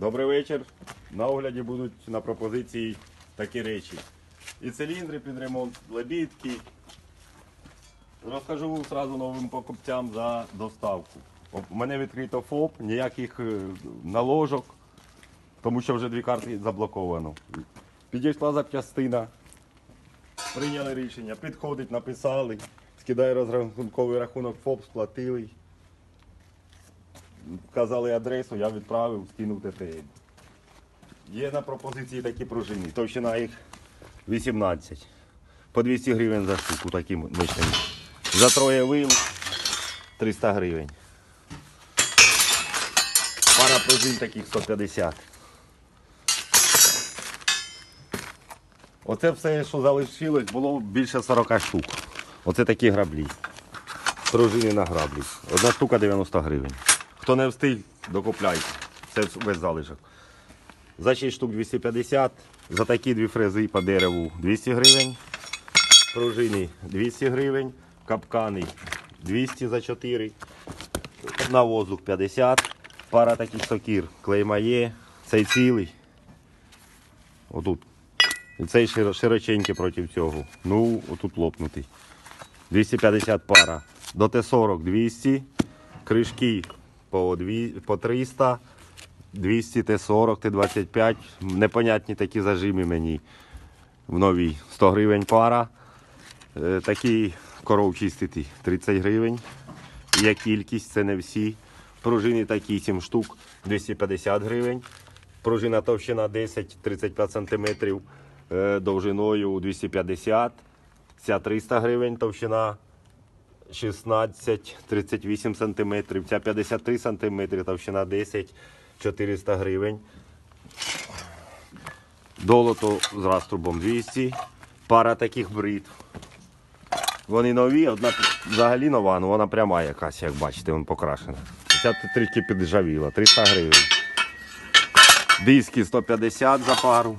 Добрий вечір. На огляді будуть на пропозиції такі речі. І циліндри під ремонт, лебідки. Розкажу одразу новим покупцям за доставку. У мене відкрито ФОП, ніяких е, наложок, тому що вже дві карти заблоковано. Підійшла запчастина, прийняли рішення, підходить, написали, скидає розрахунковий рахунок ФОП, сплатили. Вказали адресу, я відправив, скинув ТТН. Є на пропозиції такі пружини. Товщина їх 18. По 200 гривень за штуку такі мишені. За троє вил 300 гривень. Пара пружин таких 150. Оце все, що залишилось, було більше 40 штук. Оце такі граблі. Пружини на граблі. Одна штука 90 гривень. Хто не встиг, докупляйте. Це весь залишок. За 6 штук 250, за такі дві фрези по дереву 200 гривень. Пружини 200 гривень, капкани 200 за 4, на воздух 50, пара таких сокір, клейма є, цей цілий. Отут. І цей широ- широченький проти цього. Ну, отут лопнутий. 250 пара. До Т40 200, кришки по, 2, по 300, 200 Т40, Т25. Непонятні такі зажими мені в новій. 100 гривень пара. Е, Такі коров чистити 30 гривень. Є кількість, це не всі. Пружини такі 7 штук, 250 гривень. Пружина товщина 10-35 см, е, довжиною 250 Ця 300 гривень, товщина 16-38 см. Ця 53 см, товщина 10 400 гривень. Долото з раструбом 200. Пара таких бритв. Вони нові, одна взагалі нова, ну вона пряма якась, як бачите, вона покрашена. Ця трішки піджавіла, 300 гривень. Диски 150 за пару.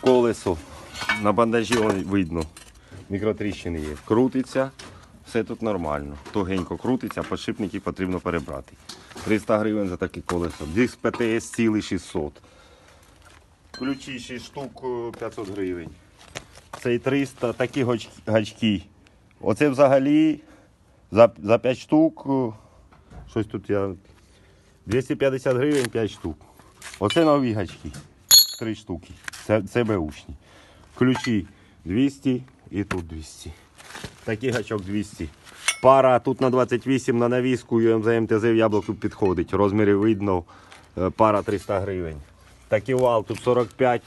Колесо. На бандажі видно. Мікротріщини є. Крутиться, все тут нормально. Тугенько крутиться, подшипники потрібно перебрати. 300 гривень за таке колесо. Диск ПТС цілий 600. Ключі 6 штук е, 500 гривень. Цей 300, такі гачки. Оце взагалі за, за 5 штук. е, Щось тут я. 250 гривень 5 штук. Оце нові гачки. 3 штуки. Це, це беушні. Ключі 200 і тут 200. Такий гачок 200. Пара тут на 28 на навіску ЮМЗ МТЗ в яблуку підходить. Розміри видно. Е, Пара 300 гривень. Такий вал тут 45.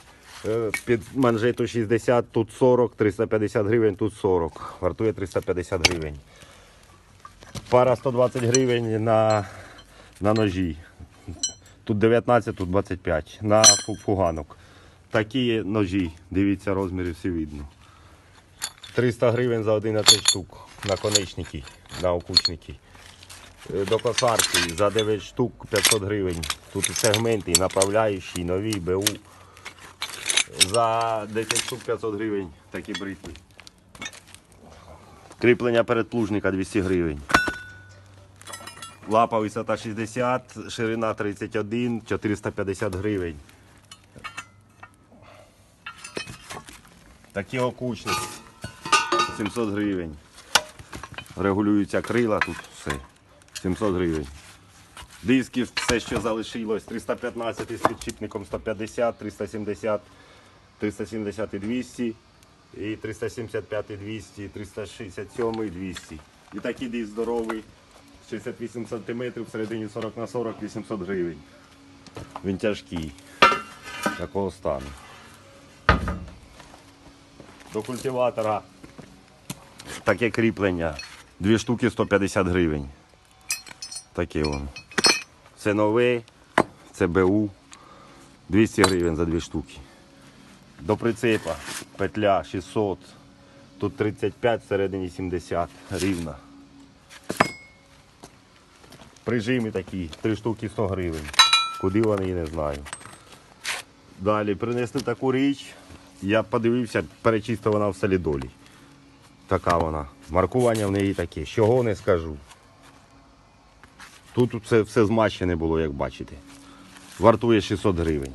е, Під манжету 60, тут 40, 350 гривень, тут 40. Вартує 350 гривень. Пара 120 гривень на, на ножі. Тут 19, тут 25. На фуганок. Такі ножі, дивіться, розміри всі видно. 300 гривень за 11 штук. Наконечники, на окучники. Е, До косарки за 9 штук 500 гривень. Тут сегменти, направляючі, нові, БУ. За 10 штук 500 гривень такі бритви. Кріплення передплужника 200 гривень. Лапа висота 60, ширина 31, 450 гривень. Такі окучники 700 гривень. Регулюються крила, тут все. 700 гривень. Диски, все, що залишилось, 315 з підшипником 150, 370, 370 і 200, і 375 і 200, 367 і 200. І такий диск здоровий, 68 см, всередині 40 на 40, 800 гривень. Він тяжкий. Такого стану. До культиватора таке кріплення. Дві штуки 150 гривень. Таке воно. Це нове, це БУ. 200 гривень за дві штуки. До прицепа петля 600. Тут 35, всередині 70 рівна. Прижими такі, три штуки 100 гривень. Куди вони, я не знаю. Далі принесли таку річ. Я подивився, перечисто вона в солідолі. Така вона. Маркування в неї таке. Чого не скажу. Тут все, все змащене було, як бачите. Вартує 600 гривень.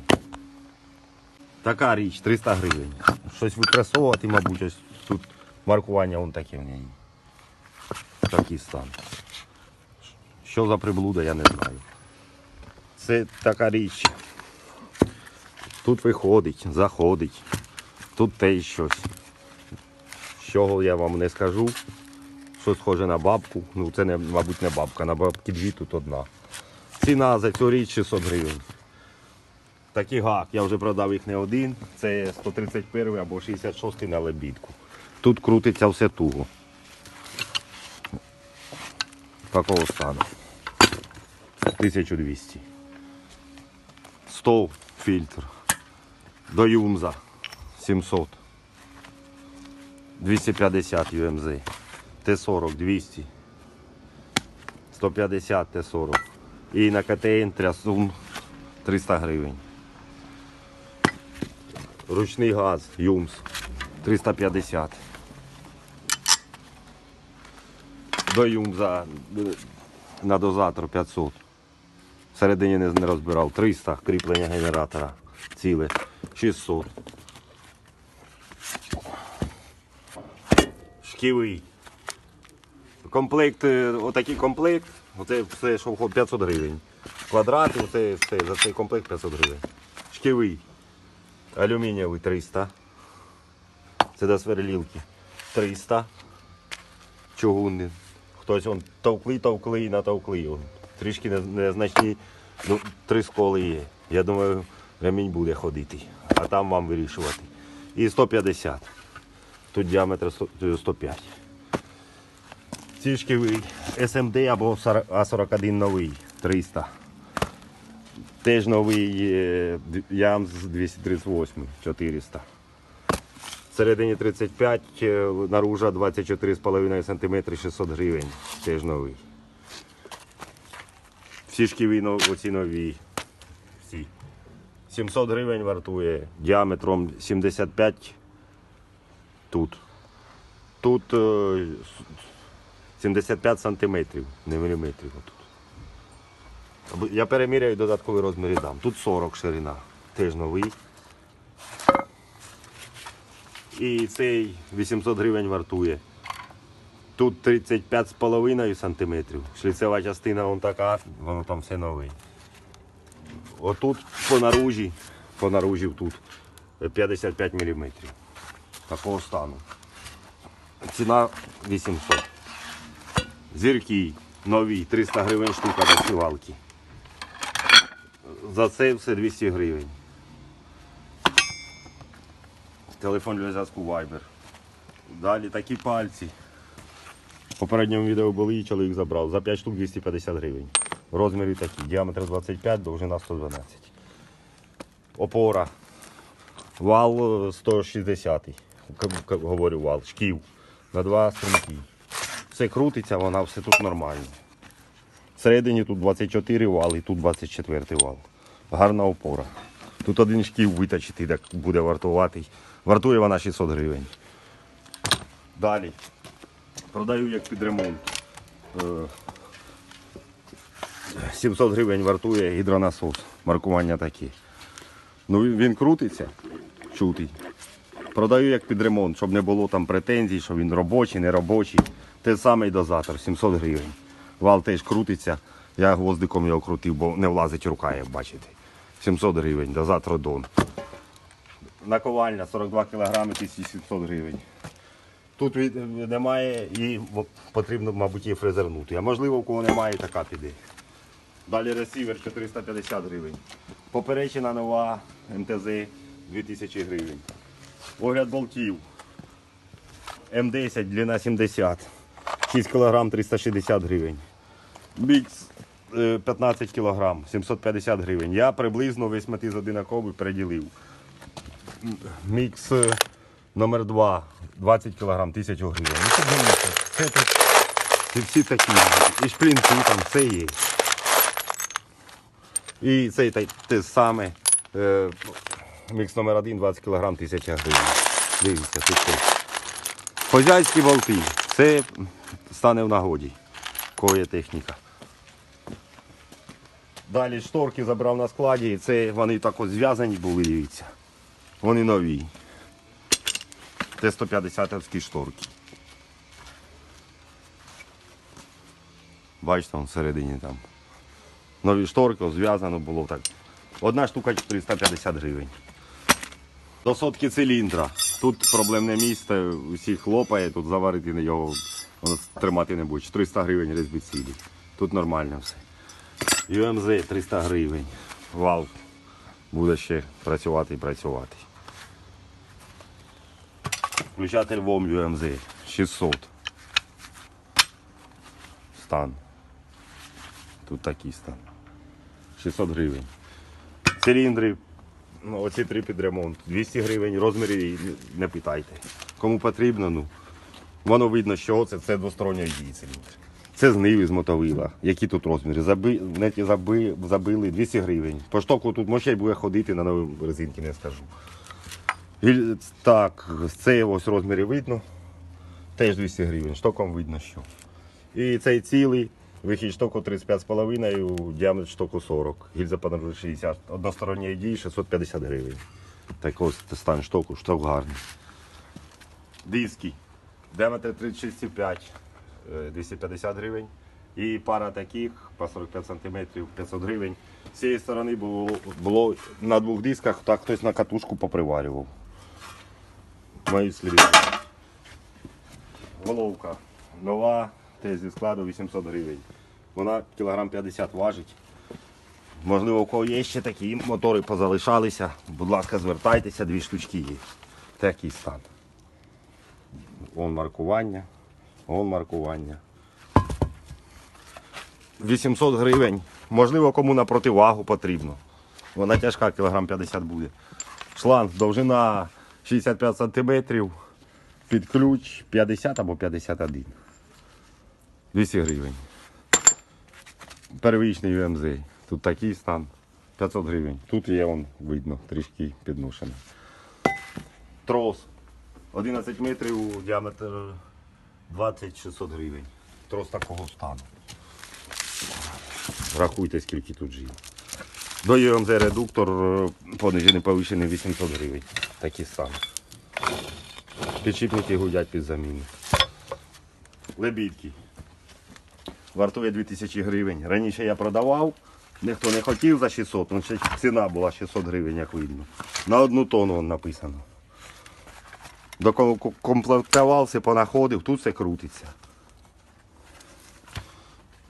Така річ 300 гривень. Щось випресовувати, мабуть, ось тут маркування вон таке в неї. Такий стан. Що за приблуда, я не знаю. Це така річ. Тут виходить, заходить. Тут те щось. З чого я вам не скажу. Що схоже на бабку. Ну це не, мабуть, не бабка, на бабки дві тут одна. Ціна за цю річ 600 гривень. Такий гак, я вже продав їх не один. Це 131 або 66 на лебідку. Тут крутиться все туго. Такого стану. 1200. 100 фільтр. До Юмза 700. 250 UMZ. Т40 200. 150 Т40. І на КТН трясун 300 гривень. Ручний газ Юмс 350. До Юмза е, на дозатор 500. Всередині не розбирав. 300 кріплення генератора. Ціле. 600. Шківий. Комплект, е, отакий комплект, оце все, що входить 500 гривень. Квадрати, оце все, за цей комплект 500 гривень. Шківий. Алюмінієвий 300. Це до сверлілки. 300. Чугунний. Хтось он товкли, товкли натовкли. Трішки незначні, ну, три сколи є. Я думаю, ремінь буде ходити, а там вам вирішувати. І 150. Тут діаметр 105. Ці шківий SMD або А41 новий 300. Теж новий Ямс 238 400. Всередині 35, е, наружа 24,5 см 600 гривень. Теж новий. Всі шківі оці нові. Всі. 700 гривень вартує діаметром 75 тут. Тут е, 75 сантиметрів, не міліметрів. Або Я переміряю додаткові розміри дам. Тут 40 ширина, теж новий. І цей 800 гривень вартує. Тут 35,5 сантиметрів. Шліцева частина вон така, воно там все нове. Отут по наружі, по наружі тут 55 мм. Такого стану. Ціна 800. Зірки нові, 300 гривень штука до сівалки. За це все 200 гривень. Телефон для зв'язку Viber. Далі такі пальці. В попередньому відео були і чоловік забрав. За 5 штук 250 гривень. Розміри такі. Діаметр 25, довжина 112. Опора. Вал е, 160. Говорю вал. Шків. На два струмки. Все крутиться, вона все тут нормально. Всередині тут 24 вал і тут 24 вал. Гарна опора. Тут один шків виточити, так буде вартувати. Вартує вона 600 гривень. Далі. Продаю як під ремонт. Е, 700 гривень вартує гідронасос. Маркування такі. Ну він крутиться, чутий. Продаю як під ремонт, щоб не було там претензій, що він робочий, не робочий. Те саме й дозатор, 700 гривень. Вал теж крутиться. Я гвоздиком його крутив, бо не влазить рука, як бачите. 700 гривень, дозатор Дон. Наковальня 42 кг 1700 гривень. Тут немає і потрібно, мабуть, її фрезернути. А можливо, у кого немає, така піде. Далі ресівер 450 гривень. Поперечина нова МТЗ 2000 гривень. Огляд болтів. М10, длина 70. 6 кг 360 гривень. Мікс е, 15 кг 750 гривень. Я приблизно весь метиз одинаковий переділив. Мікс е, номер 2 20 кг 1000 гривень. Ну, це так, це всі такі. І шплінки там все є. І цей те саме. Мікс номер 1 20 кг 1000 гривень. Дивіться, тут. Хозяйські болти. Це стане в нагоді. Кого є техніка. Далі шторки забрав на складі, це вони так ось зв'язані були, дивіться. Вони нові. Це 150 шторки. Бачите, всередині там. Нові шторки, зв'язано було так. Одна штука 450 гривень. До сотки циліндра. Тут проблемне місце, усіх хлопає, тут заварити на його воно тримати не буде. 400 гривень цілі. Тут нормально все. UMZ 300 гривень. Вал буде ще працювати і працювати. Включатель ВОМ UMZ 600. Стан. Тут такий стан. 600 гривень. Циліндри. Ну, оці три під ремонт. 200 гривень, розмірі не питайте. Кому потрібно, ну. Воно видно, що це, це двосторонньої дії. Це з Ниви, з мотовила. Які тут розміри? Заби, неті заби, забили 200 гривень. По штоку тут може й буде ходити на нові резинки, не скажу. І, так, це ось розміри видно. Теж 200 гривень. Штоком видно, що. І цей цілий вихід штоку 35,5, діаметр штоку 40. Гільза понад 60. Односторонньої дії 650 гривень. Так ось стан штоку, шток гарний. Диски. Діаметр 36,5, е, 250 гривень. І пара таких по 45 см 500 гривень. З цієї сторони було, було на двох дисках, так хтось на катушку поприварював. Мої сліди. Головка нова, теж зі складу 800 гривень. Вона кілограм 50 важить. Можливо, у кого є ще такі мотори позалишалися. Будь ласка, звертайтеся, дві штучки є. Такий стан. Вон маркування, вон маркування. 800 гривень. Можливо, кому на противагу потрібно. Вона тяжка, кілограм 50 буде. Шланг, довжина 65 см, під ключ 50 або 51. 200 гривень. Первічний UMZ. Тут такий стан. 500 гривень. Тут є он видно, трішки підношено. Трос 11 метрів, діаметр 20-600 гривень. Трос такого стану. Рахуйте, скільки тут жив. До UMZ редуктор е, понижений повищений 800 гривень. Такий стан. Підшипники гудять під заміну. Лебідки. Вартує 2000 гривень. Раніше я продавав, ніхто не хотів за 600, ну ціна була 600 гривень, як видно. На одну тонну написано. Докомплектувався, понаходив, тут все крутиться.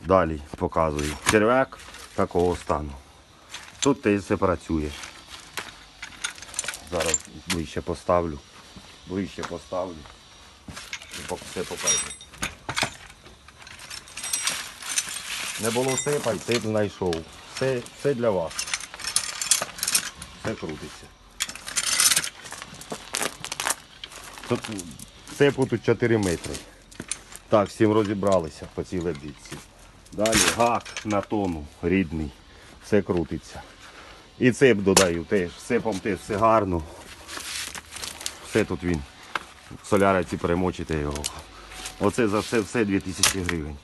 Далі показую. Черв'як такого стану. Тут теж все працює. Зараз ближче поставлю. Ближче поставлю. Все покажу. Не було сипа, і сип знайшов. Все, все для вас. Все крутиться. Тут цепу тут 4 метри. Так, всім розібралися по цій лебідці. Далі гак на тону рідний. Все крутиться. І цеп додаю теж. Цепом теж все гарно. Все тут він. Соляриці перемочите його. Оце за все все 2000 гривень.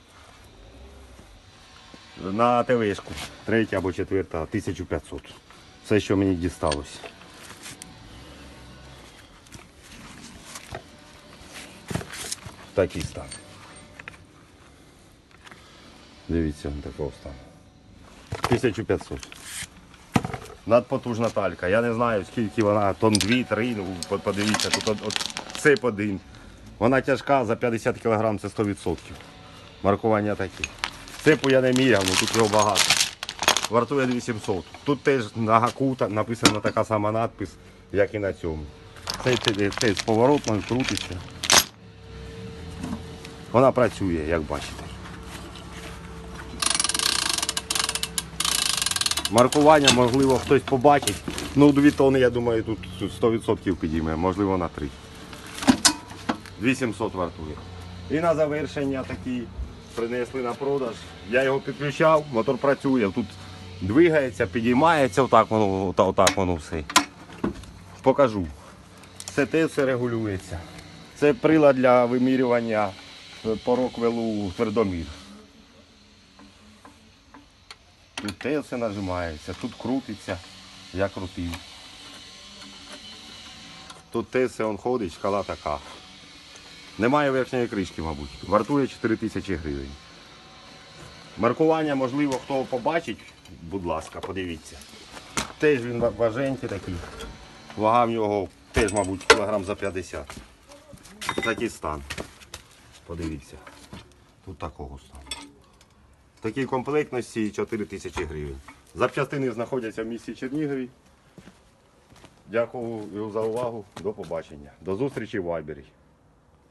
На ТВшку. Третя або четверта 1500. Все, що мені дісталось. Такий стан. Дивіться, он такого стану. 1500. Надпотужна талька. Я не знаю, скільки вона, тон 2-3, ну подивіться, тут от, от цеп один. Вона тяжка за 50 кг, це 100%. Маркування такі. Цепу я не міряв, ну тут його багато. Вартує 2700. Тут теж на гаку написана така сама надпис, як і на цьому. Це, це з поворотом крутиться. Вона працює, як бачите. Маркування, можливо, хтось побачить. Ну, 2 тони, я думаю, тут 100% підійме, можливо, на 3. 2700 вартує. І на завершення такі принесли на продаж. Я його підключав, мотор працює, тут двигається, підіймається, отак воно, ота- отак воно все. Покажу. Це те все регулюється. Це прилад для вимірювання е, по роквелу твердомір. Тут те все нажимається, тут крутиться. Я крутив. Тут те все ходить, шкала така. Немає верхньої кришки, мабуть. Вартує 4 тисячі гривень. Маркування, можливо, хто побачить, будь ласка, подивіться. Теж він важенький такий. Вага в нього теж, мабуть, кілограм за 50. Такий стан. Подивіться. Тут такого стану. В такій комплектності 4 тисячі гривень. Запчастини знаходяться в місті Чернігові. Дякую за увагу. До побачення. До зустрічі в Вайбері.